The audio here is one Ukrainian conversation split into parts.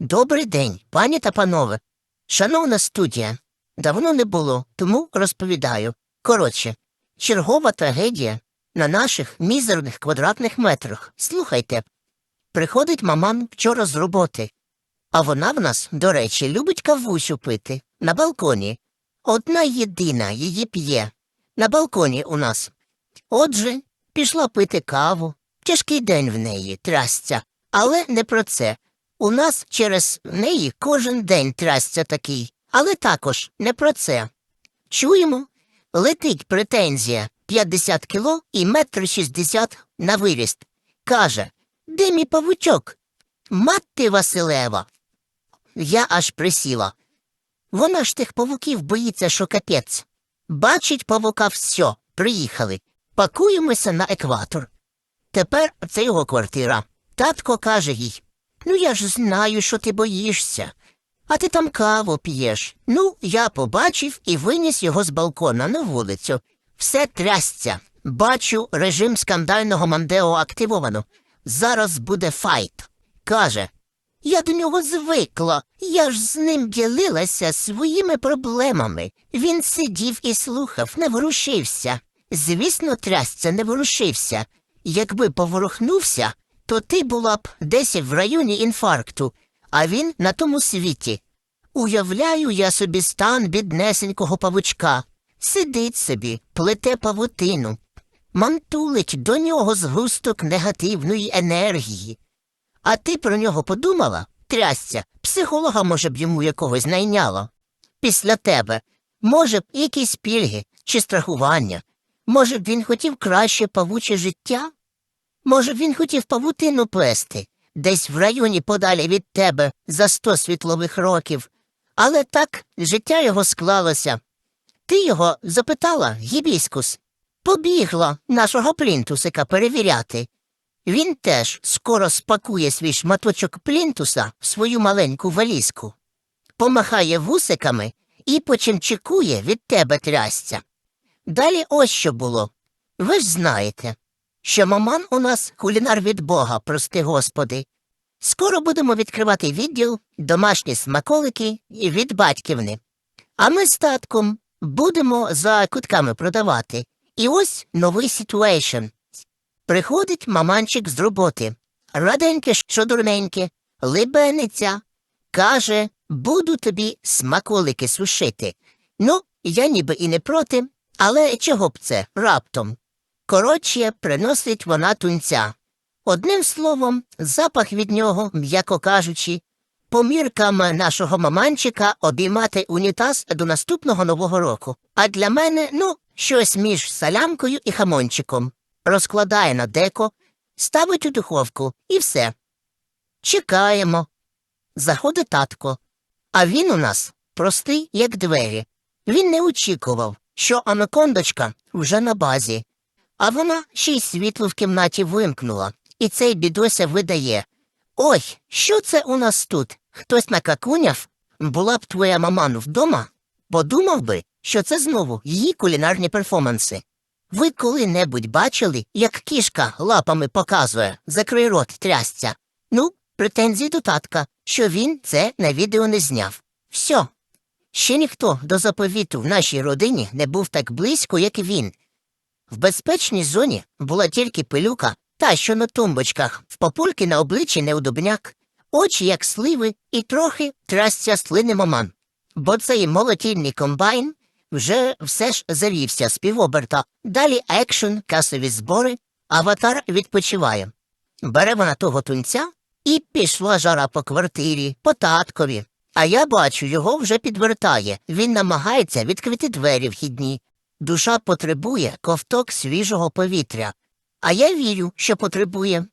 Добрий день, пані та панове. Шановна студія, давно не було, тому розповідаю. Коротше, чергова трагедія на наших мізерних квадратних метрах. Слухайте, приходить маман вчора з роботи, а вона в нас, до речі, любить кавусю пити на балконі. Одна єдина її п'є. На балконі у нас. Отже, пішла пити каву. Тяжкий день в неї, трясця. Але не про це. У нас через неї кожен день трясця такий, але також не про це. Чуємо, летить претензія 50 кіло і метр шістдесят на виріст. Каже, де мій павучок? Мати Василева. Я аж присіла. Вона ж тих павуків боїться, що капець. Бачить павука все, приїхали. Пакуємося на екватор. Тепер це його квартира. Татко каже їй Ну, я ж знаю, що ти боїшся. А ти там каву п'єш. Ну, я побачив і виніс його з балкона на вулицю. Все трясця. Бачу, режим скандального Мандео активовано. Зараз буде файт. Каже. Я до нього звикла. Я ж з ним ділилася своїми проблемами. Він сидів і слухав, не ворушився. Звісно, трясця не ворушився. Якби поворухнувся, то ти була б десь в районі інфаркту, а він на тому світі. Уявляю я собі стан біднесенького павучка. Сидить собі, плете павутину, мантулить до нього згусток негативної енергії. А ти про нього подумала? Трясся, психолога, може б, йому якогось найняло. Після тебе, може б, якісь пільги чи страхування. Може б, він хотів краще павуче життя? Може, він хотів павутину плести, десь в районі подалі від тебе за сто світлових років. Але так життя його склалося. Ти його запитала, гібіскус. Побігла нашого плінтусика перевіряти. Він теж скоро спакує свій шматочок плінтуса в свою маленьку валізку, помахає вусиками і почимчикує від тебе трясця. Далі ось що було. Ви ж знаєте що маман у нас кулінар від Бога, прости господи. Скоро будемо відкривати відділ домашні смаколики від батьківни. А ми з татком будемо за кутками продавати. І ось новий ситуейшн. Приходить маманчик з роботи. Раденьке, що дурненьке, либениться, каже, буду тобі смаколики сушити. Ну, я ніби і не проти, але чого б це раптом? Коротше, приносить вона тунця. Одним словом, запах від нього, м'яко кажучи, поміркам нашого маманчика обіймати унітаз до наступного нового року. А для мене, ну, щось між салямкою і хамончиком. Розкладає на деко, ставить у духовку і все. Чекаємо. Заходить татко. А він у нас простий, як двері. Він не очікував, що анакондочка вже на базі. А вона ще й світло в кімнаті вимкнула, і цей бідося видає. Ой, що це у нас тут? Хтось накакуняв? Була б твоя маману вдома, подумав би, що це знову її кулінарні перформанси. Ви коли-небудь бачили, як кішка лапами показує, закрий рот трясця. Ну, претензії до татка, що він це на відео не зняв. Все. Ще ніхто до заповіту в нашій родині не був так близько, як він. В безпечній зоні була тільки пилюка, та що на тумбочках, в папульки на обличчі неудобняк, очі, як сливи, і трохи трасця слини маман. Бо цей молотільний комбайн вже все ж завівся з півоберта. Далі екшн, касові збори, аватар відпочиває. Бере вона того тунця і пішла жара по квартирі, по таткові. А я бачу, його вже підвертає. Він намагається відкрити двері вхідні, Душа потребує ковток свіжого повітря, а я вірю, що потребує.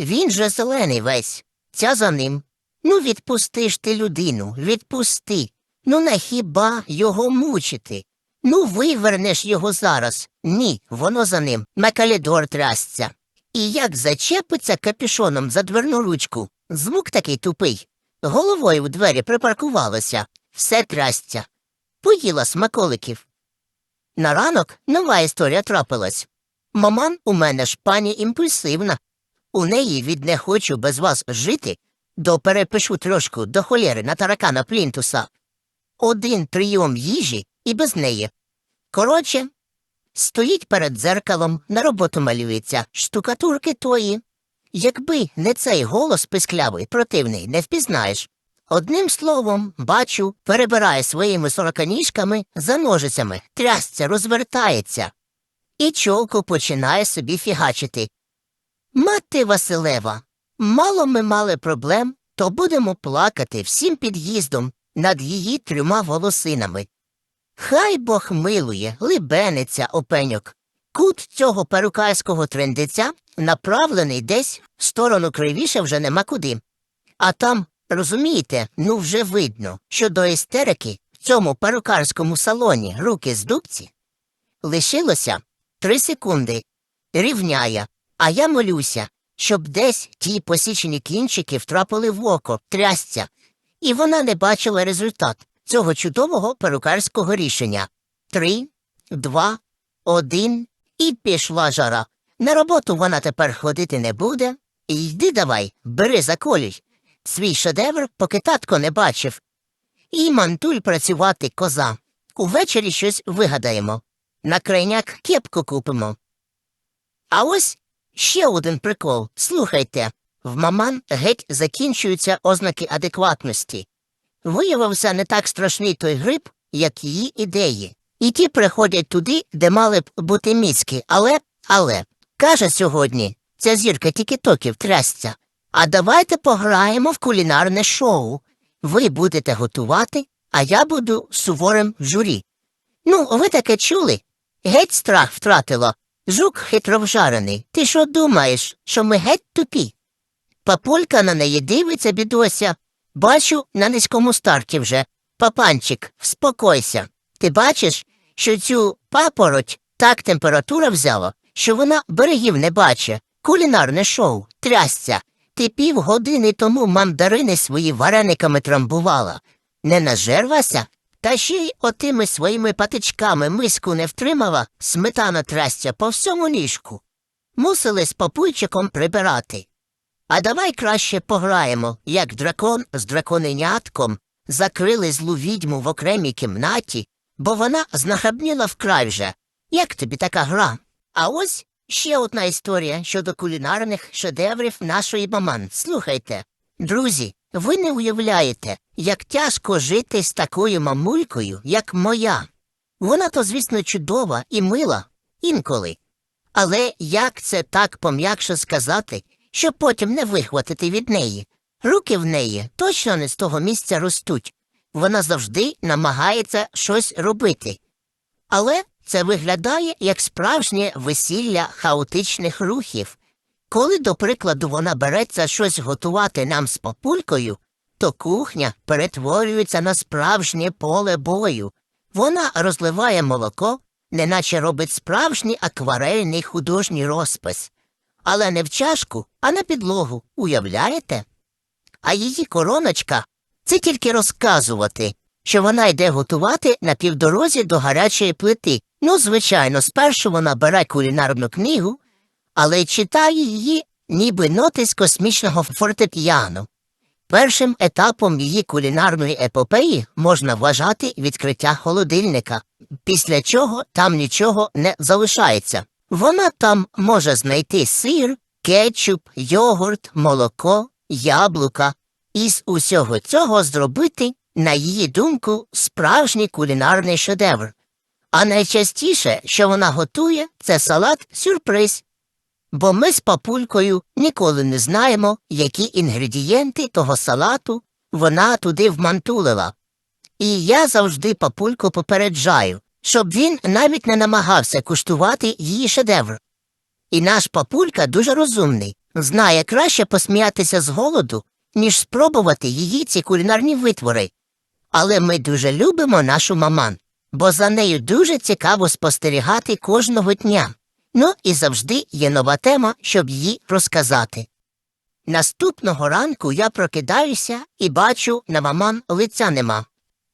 Він же зелений весь, ця за ним. Ну, відпусти ж ти людину, відпусти. Ну, не хіба його мучити? Ну, вивернеш його зараз. Ні, воно за ним на калідор трясться. І як зачепиться капюшоном за дверну ручку, звук такий тупий. Головою в двері припаркувалося, все трясця. Поїла смаколиків. На ранок нова історія трапилась. Маман у мене ж пані імпульсивна. У неї від не хочу без вас жити до перепишу трошку до холєри на таракана плінтуса. Один прийом їжі і без неї. Коротше, стоїть перед дзеркалом, на роботу малюється, штукатурки тої. Якби не цей голос писклявий, противний, не впізнаєш. Одним словом, бачу, перебирає своїми сороканіжками за ножицями, трясця, розвертається. І чолку починає собі фігачити. Мати Василева, мало ми мали проблем, то будемо плакати всім під'їздом над її трьома волосинами. Хай Бог милує, либениться опеньок. Кут цього перукарського трендиця направлений десь в сторону кривіше вже нема куди. А там, розумієте, ну вже видно, що до істерики в цьому перукарському салоні руки з дубці лишилося три секунди. Рівняє, а я молюся, щоб десь ті посічені кінчики втрапили в око, трясця, і вона не бачила результат цього чудового перукарського рішення. Три, два, один, і пішла жара. На роботу вона тепер ходити не буде. Йди давай, бери заколюй. Свій шедевр, поки татко не бачив. І мантуль працювати коза. Увечері щось вигадаємо. На крайняк кепку купимо. А ось ще один прикол. Слухайте, в маман геть закінчуються ознаки адекватності. Виявився не так страшний той гриб, як її ідеї. І ті приходять туди, де мали б бути міцки, але, але, каже сьогодні, ця зірка тікітоків трясця. А давайте пограємо в кулінарне шоу. Ви будете готувати, а я буду суворим в журі. Ну, ви таке чули? Геть страх втратило. Жук хитро вжарений. Ти що думаєш, що ми геть тупі? Папулька на неї дивиться, бідося. Бачу на низькому старті вже. Папанчик, вспокойся. Ти бачиш, що цю папороть так температура взяла, що вона берегів не бачить. Кулінарне шоу, трясця. Ти півгодини тому мандарини свої варениками трамбувала. Не нажервася? Та ще й отими своїми патичками миску не втримала, сметана трясця по всьому ліжку. Мусили з папульчиком прибирати. А давай краще пограємо, як дракон з драконенятком закрили злу відьму в окремій кімнаті, бо вона знахабніла вкрай вже. Як тобі така гра? А ось ще одна історія щодо кулінарних шедеврів нашої маман. Слухайте, друзі, ви не уявляєте, як тяжко жити з такою мамулькою, як моя. Вона то, звісно, чудова і мила інколи. Але як це так пом'якше сказати, щоб потім не вихватити від неї? Руки в неї точно не з того місця ростуть. Вона завжди намагається щось робити. Але це виглядає як справжнє весілля хаотичних рухів. Коли, до прикладу, вона береться щось готувати нам з папулькою, то кухня перетворюється на справжнє поле бою. Вона розливає молоко, неначе робить справжній акварельний художній розпис. Але не в чашку, а на підлогу, уявляєте? А її короночка це тільки розказувати, що вона йде готувати на півдорозі до гарячої плити. Ну, звичайно, спершу вона бере кулінарну книгу, але читає її ніби ноти з космічного фортепіано. Першим етапом її кулінарної епопеї можна вважати відкриття холодильника, після чого там нічого не залишається. Вона там може знайти сир, кетчуп, йогурт, молоко, яблука, і з усього цього зробити, на її думку, справжній кулінарний шедевр. А найчастіше, що вона готує, це салат сюрприз. Бо ми з папулькою ніколи не знаємо, які інгредієнти того салату вона туди вмантулила. І я завжди папульку попереджаю, щоб він навіть не намагався куштувати її шедевр. І наш папулька дуже розумний, знає краще посміятися з голоду, ніж спробувати її ці кулінарні витвори. Але ми дуже любимо нашу маман, бо за нею дуже цікаво спостерігати кожного дня. Ну і завжди є нова тема, щоб її розказати. Наступного ранку я прокидаюся і бачу, на маман лиця нема.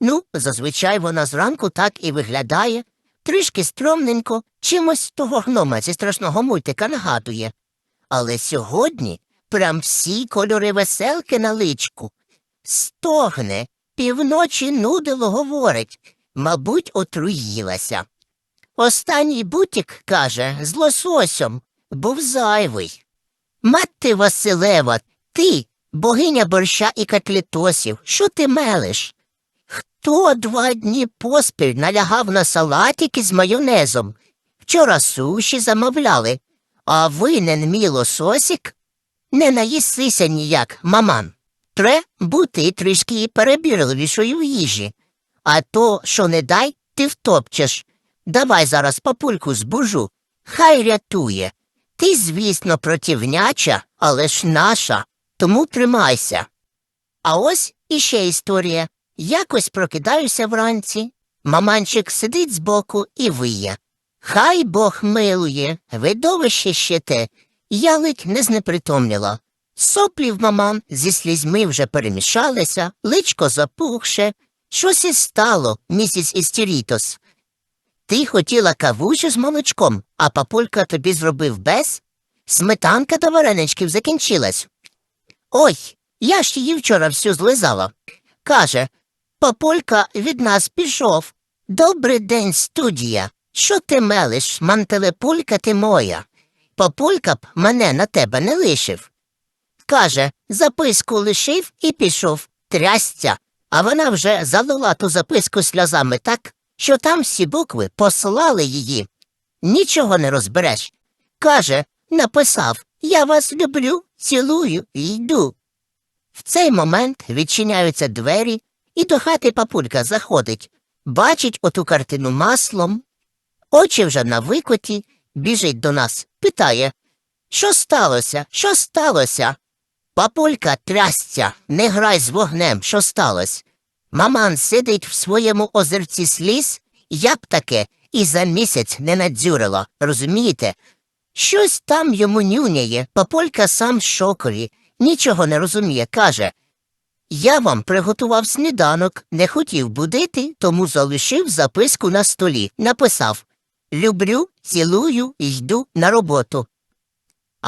Ну, зазвичай вона зранку так і виглядає, трішки стромненько, чимось того гнома зі страшного мультика нагадує. Але сьогодні прям всі кольори веселки на личку. Стогне, півночі нудило говорить, мабуть, отруїлася. Останній бутік, каже, з лососем, був зайвий. Мати Василева, ти, богиня борща і котлетосів, що ти мелиш? Хто два дні поспіль налягав на салатики з майонезом? Вчора суші замовляли, а винен мій лососік? Не наїсися ніяк, маман. Тре бути трішки перебірливішою в їжі. А то, що не дай, ти втопчеш. Давай зараз папульку збужу. Хай рятує. Ти, звісно, противняча, але ж наша, тому тримайся. А ось іще історія. Якось прокидаюся вранці. Маманчик сидить збоку і виє. Хай Бог милує, видовище ще те. Я ледь не знепритомніла. Соплі в маман зі слізьми вже перемішалися, личко запухше. Щось і стало, місіс Істерітос. Ти хотіла кавучу з молочком, а папулька тобі зробив без? Сметанка та вареничків закінчилась. Ой, я ж її вчора всю злизала. Каже, папулька від нас пішов. Добрий день, студія. Що ти мелиш, мантелепулька ти моя? Папулька б мене на тебе не лишив. Каже, записку лишив і пішов. Трясця. А вона вже залила ту записку сльозами так, що там всі букви послали її. Нічого не розбереш. Каже, написав Я вас люблю, цілую і йду. В цей момент відчиняються двері, і до хати папулька заходить, бачить оту картину маслом, очі вже на викоті, біжить до нас, питає Що сталося? Що сталося? Папулька трясця, не грай з вогнем, що сталося. Маман сидить в своєму озерці сліз, я б таке і за місяць не надзюрила, розумієте? Щось там йому нюняє, папулька сам в шокові, нічого не розуміє, каже. Я вам приготував сніданок, не хотів будити, тому залишив записку на столі, написав Люблю, цілую йду на роботу.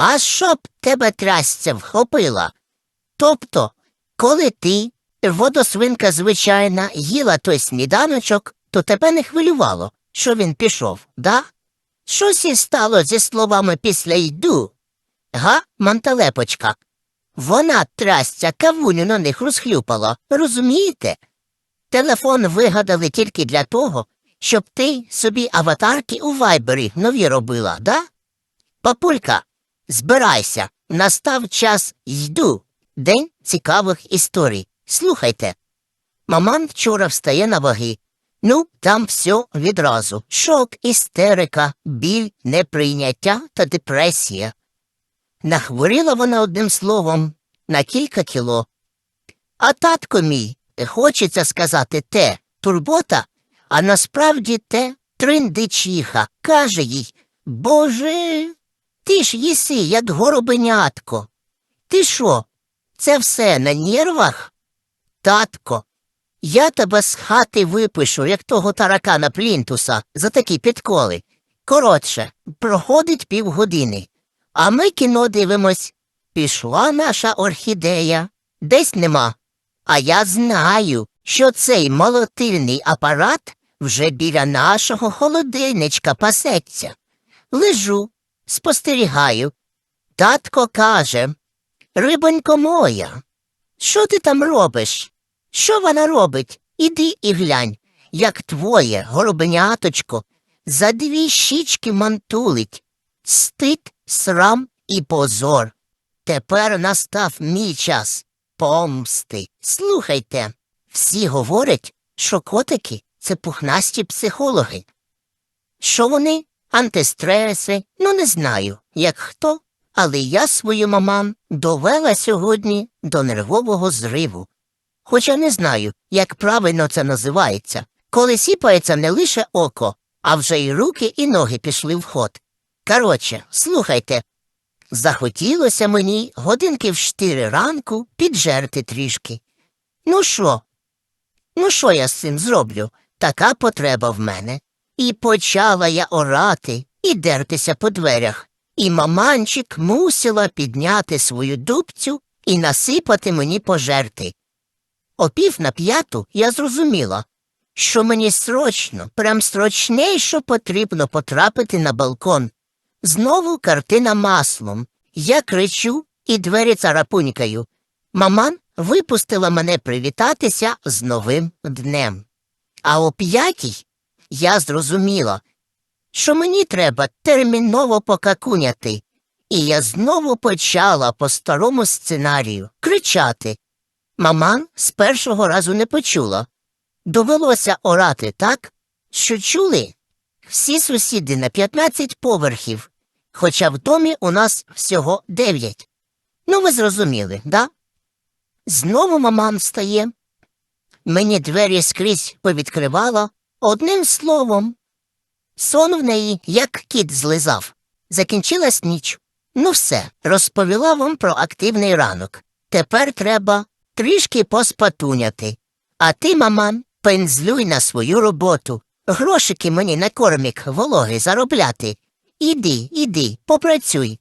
А щоб тебе трясця вхопила? Тобто, коли ти, водосвинка звичайна, їла той сніданочок, то тебе не хвилювало, що він пішов, да? Щось і стало зі словами після йду. Га, манталепочка. Вона трясця кавуню на них розхлюпала, розумієте? Телефон вигадали тільки для того, щоб ти собі аватарки у вайбері нові робила, да? Папулька, збирайся, настав час йду. День цікавих історій. Слухайте. Маман вчора встає на ваги. Ну, там все відразу. Шок, істерика, біль, неприйняття та депресія. Нахворіла вона одним словом на кілька кіло. А татко мій, хочеться сказати те, турбота, а насправді те триндичиха, каже їй Боже, ти ж їси, як горобенятко. Ти що, це все на нервах? Татко, я тебе з хати випишу, як того таракана плінтуса, за такі підколи. Коротше, проходить півгодини, а ми кіно дивимось. Пішла наша орхідея, десь нема. А я знаю, що цей молотильний апарат вже біля нашого холодильничка пасеться. Лежу, спостерігаю. Татко каже Рибонько моя, що ти там робиш? Що вона робить? Іди і глянь, як твоє горобеняточко за дві щічки мантулить. Стид, срам і позор. Тепер настав мій час помсти. Слухайте, всі говорять, що котики це пухнасті психологи. Що вони? Антистреси? Ну, не знаю, як хто, але я свою маман довела сьогодні до нервового зриву. Хоча не знаю, як правильно це називається, коли сіпається не лише око, а вже й руки і ноги пішли в ход. Коротше, слухайте, захотілося мені годинки в чотири ранку піджерти трішки. Ну що? Ну, що я з цим зроблю? Така потреба в мене. І почала я орати і дертися по дверях. І маманчик мусила підняти свою дубцю і насипати мені пожерти. О на п'яту я зрозуміла, що мені срочно, прям срочніше потрібно потрапити на балкон. Знову картина маслом. Я кричу і двері царапунькаю. Маман випустила мене привітатися з новим днем. А о п'ятій я зрозуміла, що мені треба терміново покакуняти. І я знову почала по старому сценарію кричати. Маман з першого разу не почула. Довелося орати так, що чули всі сусіди на 15 поверхів, хоча в домі у нас всього 9. Ну, ви зрозуміли, да? Знову маман встає. Мені двері скрізь повідкривала одним словом. Сон в неї, як кіт злизав. Закінчилась ніч. Ну все, розповіла вам про активний ранок. Тепер треба трішки поспатуняти. А ти, маман, пензлюй на свою роботу. Грошики мені на кормік вологи заробляти. Іди, іди, попрацюй.